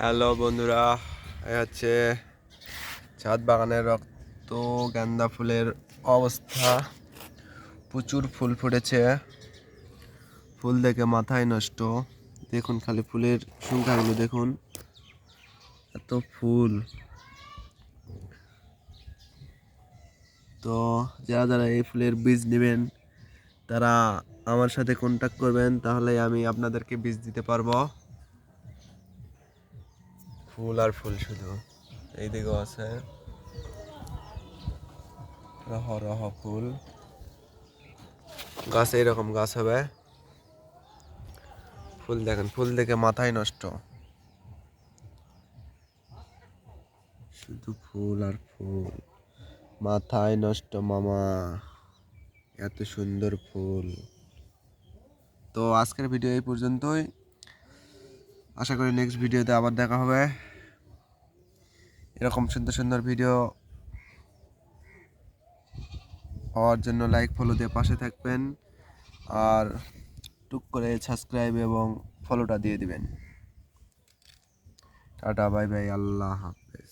Hello বন্ধুরা, এই হচ্ছে ছাদ বাগানের রক্ত গান্দা ফুলের অবস্থা। প্রচুর ফুল ফুটেছে। ফুল দেখে মাথায় নষ্ট। দেখুন খালি ফুলের সংখ্যাগুলো দেখুন। এত ফুল। তো যারা যারা এই ফুলের বীজ নেবেন, তারা আমার সাথে কন্ট্যাক্ট করবেন, তাহলে আমি আপনাদেরকে বীজ দিতে পারব। ফুল আর ফুল শুধু। এই দিকেও আছে। রহ রহ ফুল। গাছ এইরকম গাছ হবে। ফুল দেখেন, ফুল দেখে মাথায় নষ্ট। শুধু ফুল আর ফুল। মাথায় নষ্ট মামা। এত সুন্দর ফুল। তো আজকের ভিডিও এই পর্যন্তই। আশা করি নেক্সট ভিডিওতে আবার দেখা হবে। এরকম সুন্দর সুন্দর ভিডিও হওয়ার জন্য লাইক ফলো দিয়ে পাশে থাকবেন আর টুক করে সাবস্ক্রাইব এবং ফলোটা দিয়ে দিবেন। টাটা বাই বাই আল্লাহ হাফেজ।